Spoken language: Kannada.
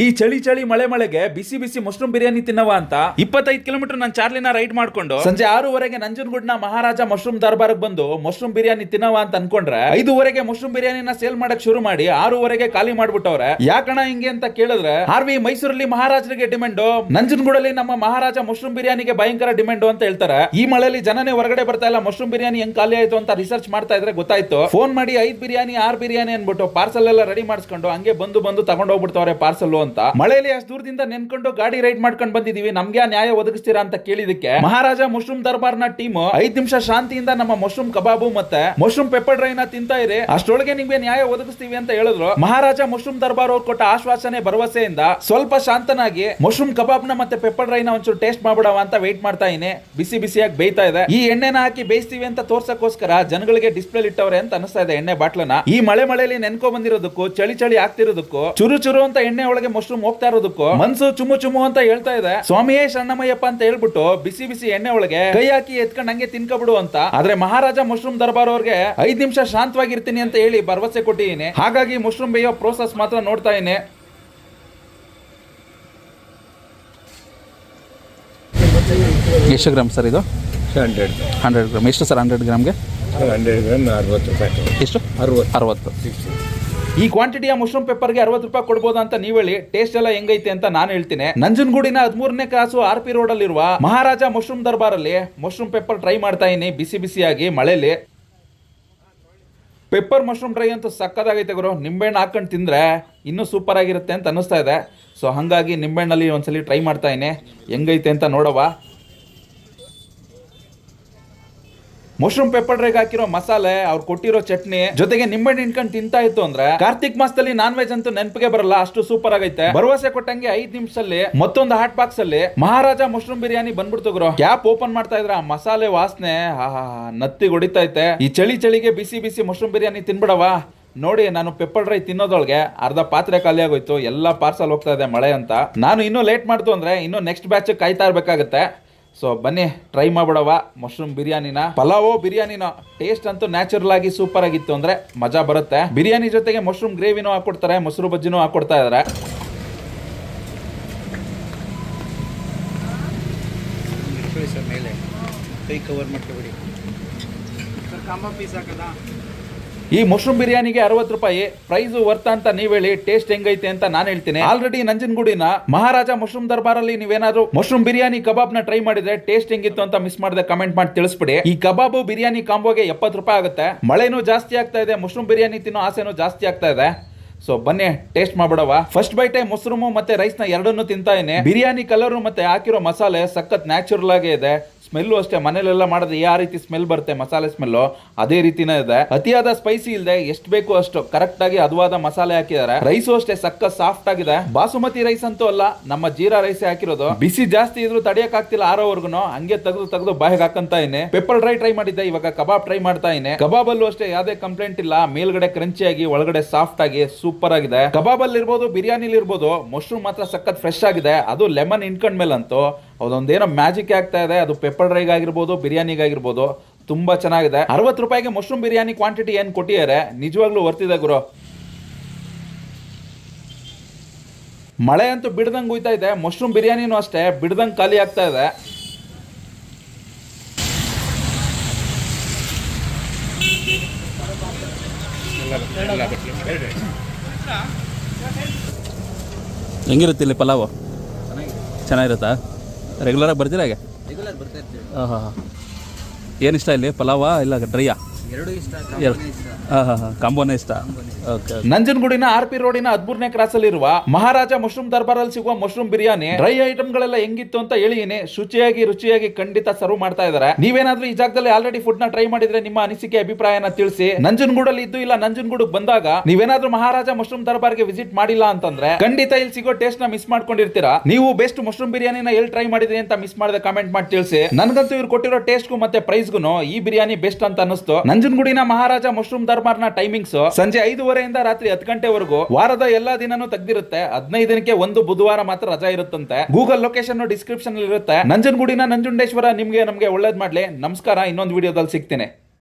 ಈ ಚಳಿ ಚಳಿ ಮಳೆ ಮಳೆಗೆ ಬಿಸಿ ಬಿಸಿ ಮಶ್ರೂಮ್ ಬಿರಿಯಾನಿ ತಿನ್ನವ ಅಂತ ಇಪ್ಪತ್ತೈದು ಕಿಲೋಮೀಟರ್ ನಾನು ಚಾರ್ಲಿನ ರೈಡ್ ಮಾಡ್ಕೊಂಡು ಸಂಜೆ ಆರೂವರೆಗೆ ನ ಮಹಾರಾಜ ಮಶ್ರೂಮ್ ದರ್ಬಾರ್ಗ್ ಬಂದು ಮಶ್ರೂಮ್ ಬಿರಿಯಾನಿ ತಿನ್ನವ ಅಂತ ಅನ್ಕೊಂಡ್ರೆ ಐದುವರೆಗೆ ಮಶ್ರೂಮ್ ಬಿರಿಯಾನಿನ ಸೇಲ್ ಮಾಡಕ್ ಶುರು ಮಾಡಿ ಆರೂವರೆಗೆ ಖಾಲಿ ಮಾಡ್ಬಿಟ್ಟವ್ರೆ. ಯಾಕಣ ಹಿಂಗೆ ಅಂತ ಕೇಳಿದ್ರೆ ಆರ್ವಿ ಮೈಸೂರಲ್ಲಿ ಮಹಾರಾಜರಿಗೆ ಡಿಮ್ಯಾಂಡ್, ನಂಜನಗೂಡಲ್ಲಿ ನಮ್ಮ ಮಹಾರಾಜ ಮಶ್ರೂಮ್ ಬಿರಿಯಾನಿಗೆ ಭಯಂಕರ ಡಿಮ್ಯಾಂಡ್ ಅಂತ ಹೇಳ್ತಾರೆ. ಈ ಮಳೆಯಲ್ಲಿ ಜನನೇ ಹೊರಗಡೆ ಬರ್ತಾ ಇಲ್ಲ, ಮಶ್ರೂಮ್ ಬಿರಿಯಾನಿ ಹೆಂಗ್ ಖಾಲಿ ಆಯ್ತು ಅಂತ ರಿಸರ್ಚ್ ಮಾಡ್ತಾ ಇದ್ರೆ ಗೊತ್ತಾಯ್ತು. ಫೋನ್ ಮಾಡಿ ಐದ್ ಬಿರಿಯಾನಿ, ಆರ್ ಬಿರಿಯಾನಿ ಅನ್ಬಿಟ್ಟು ಪಾರ್ಸಲ್ ಎಲ್ಲ ರೆಡಿ ಮಾಡಿಸ್ಕೊಂಡು ಹಂಗೆ ಬಂದು ಬಂದು ತಗೊಂಡ್ ಹೋಗ್ಬಿಡ್ತಾವ್ರೆ ಪಾರ್ಸಲ್ ಅಂತ. ಮಳೆಯಲ್ಲಿ ಅಷ್ಟು ದೂರದಿಂದ ನೆನ್ಕೊಂಡು ಗಾಡಿ ರೈಡ್ ಮಾಡ್ಕೊಂಡು ಬಂದಿದೀವಿ. ನಮ್ಗೆ ನ್ಯಾಯ ಒದಗಿಸ್ತೀರಾ ಅಂತ ಕೇಳಿದಕ್ಕೆ ಮಹಾರಾಜ ಮಶ್ರೂಮ್ ದರ್ಬಾರ್ನ ಟೀಮ್ ಐದ್ ನಿಮಿಷ ಶಾಂತಿಯಿಂದ ನಮ್ಮ ಮಶ್ರೂಮ್ ಕಬಾಬು ಮತ್ತೆ ಮಶ್ರೂಮ್ ಪೆಪ್ಪರ್ ಡ್ರೈ ನ ತಿಂತಾ ಇರಿ. ಅಷ್ಟೊಳಗೆ ನಿಮ್ಗೆ ನ್ಯಾಯ ಒದಗಿಸ್ತೀವಿ ಅಂತ ಹೇಳಿದ್ರು. ಮಹಾರಾಜ ಮಶ್ರೂಮ್ ದರ್ಬಾರ್ ಅವ್ರು ಕೊಟ್ಟ ಆಶ್ವಾಸನೆ, ಭರವಸೆಯಿಂದ ಸ್ವಲ್ಪ ಶಾಂತನಾಗಿ ಮಶ್ರೂಮ್ ಕಬಾಬ್ನ ಮತ್ತೆ ಪೆಪ್ಪರ್ ಡ್ರೈ ನ ಒಂಚೂರು ಟೇಸ್ಟ್ ಮಾಡ್ಬಿಡವ ಅಂತ ವೆಯ್ಟ್ ಮಾಡ್ತಾ ಇದೀನಿ ಬಿಸಿ ಬಿಸಿಯಾಗಿ ಬೇಯ್ತಾ ಇದೆ. ಈ ಎಣ್ಣೆನ ಹಾಕಿ ಬೇಯಿಸ್ತೀವಿ ಅಂತ ತೋರ್ಸಕ್ಕೋಸ್ಕರ ಜನಗಳಿಗೆ ಡಿಸ್ಪ್ಲೇ ಇಟ್ಟವ್ರೆ ಅಂತ ಅನಿಸ್ತಾ ಇದೆ ಎಣ್ಣೆ ಬಾಟ್ಲನ ಈ ಮಳೆ ಮಳೆಯಲ್ಲಿ ನೆನ್ಕೊ ಬಂದಿರೋದಕ್ಕೂ, ಚಳಿ ಚಳಿ ಆಗ್ತಿರೋದಕ್ಕೂ, ಚುರು ಚುರು ಅಂತ ಎಣ್ಣೆ ಒಳಗೆ ಮಶ್ರೂಮ್ ಹೋಗ್ತಾ ಇರೋದಕ್ಕೂ ಮನ್ಸು ಚುಮು ಚುಮು ಅಂತ ಹೇಳ್ತಾ ಇದೆ. ಸ್ವಾಮಿಯೇ ಶರಣಮಯ್ಯಪ್ಪ ಅಂತ ಹೇಳ್ಬಿಟ್ಟು ಬಿಸಿ ಬಿಸಿ ಎಣ್ಣೆ ಒಳಗೆ ಕೈ ಹಾಕಿ ಎತ್ಕೊಂಡು ಹಂಗೆ ತಿನ್ಕೊಬಿಡು ಅಂತ. ಆದ್ರೆ ಮಹಾರಾಜ ಮಶ್ರೂಮ್ ದರ್ಬಾರ್ ಅವ್ರಿಗೆ ಐದ್ ನಿಮಿಷ ಶಾಂತವಾಗಿರ್ತೀನಿ ಅಂತ ಹೇಳಿ ಭರವಸೆ ಕೊಟ್ಟಿದ್ದೀನಿ. ಹಾಗಾಗಿ ಮಶ್ರೂಮ್ ಬೇಯೋ ಪ್ರೋಸೆಸ್ ಮಾತ್ರ ನೋಡ್ತಾ ಇದ್ದೀನಿ. ಎಷ್ಟು ಗ್ರಾಮ್ ಸರ್ ಇದು? ಹಂಡ್ರೆಡ್. Hundred gram. ಎಷ್ಟು ಸರ್ ಹಂಡ್ರೆಡ್ ಗ್ರಾಮ್ಗೆ? ಹಂಡ್ರೆಡ್ ಗ್ರಾಮ್ ಅರವತ್ತು ರೂಪಾಯಿ ಎಷ್ಟು? ಅರವತ್ತು. ಅರವತ್ತು. ಈ ಕ್ವಾಂಟಿಟಿಯ ಮಶ್ರೂಮ್ ಪೇಪರ್ಗೆ ಅರವತ್ತು ರೂಪಾಯಿ ಕೊಡ್ಬೋದು ಅಂತ ನೀವು ಹೇಳಿ ಟೇಸ್ಟ್ ಎಲ್ಲ ಹೆಂಗೈತೆ ಅಂತ ನಾನು ಹೇಳ್ತೀನಿ. ನಂಜನಗೂಡಿನ ಹದಿಮೂರನೇ ಕ್ರಾಸು ಆರ್ ಪಿ ರೋಡ್ ಅಲ್ಲಿರುವ ಮಹಾರಾಜ ಮಶ್ರೂಮ್ ದರ್ಬಾರ್ ಅಲ್ಲಿ ಮಶ್ರೂಮ್ ಪೇಪರ್ ಟ್ರೈ ಮಾಡ್ತಾ ಇದೀನಿ ಬಿಸಿ ಬಿಸಿಯಾಗಿ ಮಳೆಯಲ್ಲಿ ಪೆಪ್ಪರ್ ಮಶ್ರೂಮ್ ಡ್ರೈ ಅಂತೂ ಸಕ್ಕದಾಗೈತೆ ಗುರು. ನಿಂಬೆಹಣ್ಣು ಹಾಕೊಂಡು ತಿಂದರೆ ಇನ್ನೂ ಸೂಪರ್ ಆಗಿರುತ್ತೆ ಅಂತ ಅನ್ನಿಸ್ತಾ ಇದೆ. ಸೊ ಹಾಗಾಗಿ ನಿಂಬೆಹಣ್ಣಲ್ಲಿ ಒಂದ್ಸಲಿ ಟ್ರೈ ಮಾಡ್ತಾ ಇದೀನಿ ಹೆಂಗೈತೆ ಅಂತ ನೋಡವ ಮಶ್ರೂಮ್ ಪೆಪ್ಪರ್ ಡ್ರೈಗೆ ಹಾಕಿರೋ ಮಸಾಲೆ, ಅವ್ರು ಕೊಟ್ಟಿರೋ ಚಟ್ನಿ, ಜೊತೆಗೆ ನಿಂಬೆ ಹಿಂಡ್ಕೊಂಡು ತಿಂತಾ ಇತ್ತು ಅಂದ್ರೆ ಕಾರ್ತಿಕ್ ಮಾಸದಲ್ಲಿ ನಾನ್ ವೆಜ್ ಅಂತೂ ನೆನಪಿಗೆ ಬರಲ್ಲ, ಅಷ್ಟು ಸೂಪರ್ ಆಗೈತೆ. ಭರವಸೆ ಕೊಟ್ಟಂಗೆ ಐದ್ ನಿಮಿಷದಲ್ಲಿ ಮತ್ತೊಂದು ಹಾಟ್ ಬಾಕ್ಸ್ ಅಲ್ಲಿ ಮಹಾರಾಜ ಮಶ್ರೂಮ್ ಬಿರಿಯಾನಿ ಬಂದ್ಬಿಡ್ತು ಗುರು. ಕ್ಯಾಪ್ ಓಪನ್ ಮಾಡ್ತಾ ಇದ್ರ ಆ ಮಸಾಲೆ ವಾಸನೆ ನತ್ತಿಗೆ ಹೊಡಿತೈತೆ. ಈ ಚಳಿ ಚಳಿಗೆ ಬಿಸಿ ಬಿಸಿ ಮಶ್ರೂಮ್ ಬಿರಿಯಾನಿ ತಿನ್ಬಿಡವಾ ನೋಡಿ, ನಾನು ಪೆಪ್ಪರ್ ಡ್ರೈ ತಿನ್ನೋದೊಳಗೆ ಅರ್ಧ ಪಾತ್ರೆ ಖಾಲಿ ಆಗೋಯ್ತು, ಎಲ್ಲ ಪಾರ್ಸಲ್ ಹೋಗ್ತಾ ಇದೆ ಮಳೆ ಅಂತ. ನಾನು ಇನ್ನೂ ಲೇಟ್ ಮಾಡ್ತು ಅಂದ್ರೆ ಇನ್ನೂ ನೆಕ್ಸ್ಟ್ ಬ್ಯಾಚ್ ಕಾಯ್ತಾ ಇರ್ಬೇಕಾಗತ್ತೆ. ಸೊ ಬನ್ನಿ ಟ್ರೈ ಮಾಡ್ಬಿಡವ ಮಶ್ರೂಮ್ ಬಿರಿಯಾನಿನ. ಪಲಾವೋ ಬಿರಿಯಾನಿನ ಟೇಸ್ಟ್ ಅಂತೂ ನ್ಯಾಚುರಲ್ ಆಗಿ ಸೂಪರ್ ಆಗಿತ್ತು ಅಂದ್ರೆ ಮಜಾ ಬರುತ್ತೆ. ಬಿರಿಯಾನಿ ಜೊತೆಗೆ ಮಶ್ರೂಮ್ ಗ್ರೇವಿನೂ ಹಾಕೊಡ್ತಾರೆ ಮೊಸರು ಬಜ್ಜಿನೂ ಹಾಕೊಡ್ತಾ ಇದಾರೆ. ಸರ್ ಕೈ ಕವರ್ ಮಾಡ್ಕೊಬಿಡಿ ಈ ಮಶ್ರೂಮ್ ಬಿರಿಯಾನಿಗೆ ಅರವತ್ತು ರೂಪಾಯಿ. ಪ್ರೈಸ್ ವರ್ತ ಅಂತ ನೀವ್ ಹೇಳಿ ಟೇಸ್ಟ್ ಹೆಂಗೈತೆ ಅಂತ ನಾನು ಹೇಳ್ತೀನಿ. ಆಲ್ರೆಡಿ ನಂಜನಗೂಡಿನ ಮಹಾರಾಜ ಮಶ್ರೂಮ್ ದರ್ಬಾರಲ್ಲಿ ನೀವೇನಾದ್ರು ಮಶ್ರೂಮ್ ಬಿರಿಯಾನಿ ಕಬಾಬ್ನ ಟ್ರೈ ಮಾಡಿದ್ರೆ ಟೇಸ್ಟ್ ಹೆಂಗಿತ್ತು ಅಂತ ಮಿಸ್ ಮಾಡದೆ ಕಮೆಂಟ್ ಮಾಡಿ ತಿಳಿಸ್ಬಿಡಿ. ಈ ಕಬಾಬು ಬಿರಿಯಾನಿ ಕಾಂಬೋಗೆ ಎಪ್ಪತ್ತು ರೂಪಾಯಿ ಆಗುತ್ತೆ. ಮಳೆನೂ ಜಾಸ್ತಿ ಆಗ್ತಾ ಇದೆ ಮಶ್ರೂಮ್ ಬಿರಿಯಾನಿ ತಿನ್ನೋ ಆಸೆನೂ ಜಾಸ್ತಿ ಆಗ್ತಾ ಇದೆ. ಸೊ ಬನ್ನಿ ಟೇಸ್ಟ್ ಮಾಡ್ಬಿಡವ ಫಸ್ಟ್ ಬೈಟೆ ಮೊಸರು ಮತ್ತೆ ರೈಸ್ನ ಎರಡನ್ನು ತಿಂತಾ ಇದ್ದೀನಿ. ಬಿರಿಯಾನಿ ಕಲರ್ ಮತ್ತೆ ಹಾಕಿರೋ ಮಸಾಲೆ ಸಖತ್ ನ್ಯಾಚುರಲ್ ಆಗೇ ಇದೆ. ಸ್ಮೆಲ್ಲು ಅಷ್ಟೇ, ಮನೇಲೆಲ್ಲ ಮಾಡಿದ್ರೆ ಯಾವ ರೀತಿ ಸ್ಮೆಲ್ ಬರುತ್ತೆ, ಮಸಾಲೆ ಸ್ಮೆಲ್ಲು ಅದೇ ರೀತಿನೇ ಇದೆ. ಅತಿಯಾದ ಸ್ಪೈಸಿ ಇಲ್ಲದೆ ಎಷ್ಟು ಬೇಕು ಅಷ್ಟು ಕರೆಕ್ಟ್ ಆಗಿ ಅದುವಾದ ಮಸಾಲೆ ಹಾಕಿದ್ದಾರೆ ರೈಸು ಅಷ್ಟೇ ಸಕ್ಕ ಸಾಫ್ಟ್ ಆಗಿದೆ. ಬಾಸುಮತಿ ರೈಸ್ ಅಂತೂ ಅಲ್ಲ, ನಮ್ಮ ಜೀರಾ ರೈಸ್ ಹಾಕಿರೋದು. ಬಿಸಿ ಜಾಸ್ತಿ ಇದ್ರು ತಡಿಯಕ್ ಆಗ್ತಿಲ್ಲ ಆರೋವರೆಗೂ ಹಂಗೆ ತೆಗೆದು ತೆಗೆದು ಬಾಯಿಗೆ ಹಾಕಂತ ಇನಿ ಪೆಪ್ಪರ್ ಡ್ರೈ ಟ್ರೈ ಮಾಡಿದ್ದೆ, ಇವಾಗ ಕಬಾಬ್ ಟ್ರೈ ಮಾಡ್ತಾ ಇನಿ ಕಬಾಬ್ ಅಲ್ಲೂ ಅಷ್ಟೇ, ಯಾವ್ದೇ ಕಂಪ್ಲೇಂಟ್ ಇಲ್ಲ. ಮೇಲ್ಗಡೆ ಕ್ರಂಚಿ ಆಗಿ, ಒಳಗಡೆ ಸಾಫ್ಟ್ ಆಗಿ ಸೂಪರ್ ಆಗಿದೆ. ಕಬಾಬ್ ಅಲ್ಲಿ ಇರ್ಬೋದು ಬಿರಿಯಾನಿಲಿ ಇರ್ಬೋದು ಮಶ್ರೂಮ್ ಮಾತ್ರ ಸಖತ್ ಫ್ರೆಶ್ ಆಗಿದೆ. ಅದು ಲೆಮನ್ ಇನ್ಕಂಡ್ ಮೇಲಂತೂ ಅದೊಂದೇನೋ ಮ್ಯಾಜಿಕ್ ಆಗ್ತಾ ಇದೆ. ಅದು ಪೆಪ್ಪರ್ ಡ್ರೈಗಾಗಿರ್ಬೋದು ಬಿರಿಯಾನಿಗಾಗಿರ್ಬೋದು ತುಂಬ ಚೆನ್ನಾಗಿದೆ. ಅರವತ್ತು ರೂಪಾಯಿಗೆ ಮಶ್ರೂಮ್ ಬಿರಿಯಾನಿ ಕ್ವಾಂಟಿಟಿ ಏನು ಕೊಟ್ಟಿದ್ದಾರೆ? ನಿಜವಾಗ್ಲೂ ವರ್ತಿದೆ ಗುರು. ಮಳೆ ಅಂತೂ ಬಿಡ್ದಂಗೆ ಹೋಯ್ತಾ ಇದೆ. ಮಶ್ರೂಮ್ ಬಿರಿಯಾನಿನೂ ಅಷ್ಟೇ, ಬಿಡ್ದಂಗೆ ಖಾಲಿ ಆಗ್ತಾ ಇದೆ. ಹೆಂಗಿರುತ್ತೆ ಇಲ್ಲಿ ಪಲಾವು? ಚೆನ್ನಾಗಿರುತ್ತಾ? ರೆಗ್ಯುಲರಾಗಿ ಬರ್ತೀರಾ ಹಾಗೆ? ರೆಗ್ಯುಲರ್ ಬರ್ತಾ ಇರ್ತೀವಿ. ಹಾಂ ಹಾಂ ಹಾಂ. ಏನು ಇಷ್ಟ ಇಲ್ಲಿ? ಪಲಾವಾ ಇಲ್ಲ ಡ್ರೈಯಾ? ಕಾಂಬೋನೇ ಇಷ್ಟ. ಓಕೆ ನಂಜನಗೂಡಿನ ಆರ್ ಪಿ ರೋಡಿನ ಹದಿಮೂರನೇ ಕ್ರಾಸ್ ಅಲ್ಲಿ ಇರುವ ಮಹಾರಾಜ ಮಶ್ರೂಮ್ ದರ್ಬಾರ್ ಅಲ್ಲಿ ಸಿಗುವ ಮಶ್ರೂಮ್ ಬಿರಿಯಾನಿ ಡ್ರೈ ಐಟಮ್ ಗಳೆಲ್ಲ ಹೆಂಗಿತ್ತು ಅಂತ ಹೇಳಿದೀನಿ ಶುಚಿಯಾಗಿ ರುಚಿಯಾಗಿ ಖಂಡಿತ ಸರ್ವ್ ಮಾಡ್ತಾ ಇದಾರೆ ನೀವೇನಾದ್ರೂ ಈ ಜಾಗದಲ್ಲಿ ಆಲ್ರೆಡಿ ಫುಡ್ನ ಟ್ರೈ ಮಾಡಿದ್ರೆ ನಿಮ್ಮ ಅನಿಸಿಕೆ ಅಭಿಪ್ರಾಯನ ತಿಳಿಸಿ. ನಂಜನಗೂಡಲ್ಲಿ ಇದ್ದು ಇಲ್ಲ ನಂಜನಗೂಡ್ ಬಂದಾಗ ನೀವೇನಾದ್ರೂ ಮಹಾರಾಜ ಮಶ್ರೂಮ್ ದರ್ಬಾರ್ಗೆ ವಿಸಿಟ್ ಮಾಡಿಲ್ಲ ಅಂತಂದ್ರೆ ಖಂಡಿತ ಇಲ್ಲಿ ಸಿಗೋ ಟೇಸ್ಟ್ನ ಮಿಸ್ ಮಾಡ್ಕೊಂಡಿರ್ತೀರಾ? ನೀವು ಬೆಸ್ಟ್ ಮಶ್ರೂಮ್ ಬಿರಿಯಾನಿನ ಎಲ್ಲಿ ಟ್ರೈ ಮಾಡಿದ್ರಿ ಅಂತ ಮಿಸ್ ಮಾಡಿದ ಕಮೆಂಟ್ ಮಾಡಿ ತಿಳಿಸಿ. ನನ್ಗಂತೂ ಇವ್ರು ಕೊಟ್ಟಿರೋ ಟೇಸ್ಟ್ ಮತ್ತೆ ಪ್ರೈಸ್ಗೂ ಈ ಬಿರಿಯಾನಿ ಬೆಸ್ಟ್ ಅಂತ ಅನಿಸ್ತು ನಂಜನಗೂಡಿನ ಮಹಾರಾಜ ಮಶ್ರೂಮ್ ದರ್ಬಾರ್ನ ಟೈಮಿಂಗ್ಸ್ ಸಂಜೆ ಐದುವರೆಯಿಂದ ರಾತ್ರಿ ಹತ್ತು ಗಂಟೆವರೆಗೂ ವಾರದ ಎಲ್ಲಾ ದಿನನೂ ತೆಗ್ದಿರುತ್ತೆ. ಹದಿನೈದು ದಿನಕ್ಕೆ ಒಂದು ಬುಧವಾರ ಮಾತ್ರ ರಜಾ ಇರುತ್ತಂತೆ. ಗೂಗಲ್ ಲೊಕೇಶನ್ ಡಿಸ್ಕ್ರಿಪ್ಷನ್ ಇರುತ್ತೆ ನಂಜನಗೂಡಿನ ನಂಜುಂಡೇಶ್ವರ ನಿಮ್ಗೆ ನಮ್ಗೆ ಒಳ್ಳೇದ್ ಮಾಡ್ಲಿ. ನಮಸ್ಕಾರ, ಇನ್ನೊಂದು ವಿಡಿಯೋದಲ್ಲಿ ಸಿಗ್ತೀನಿ.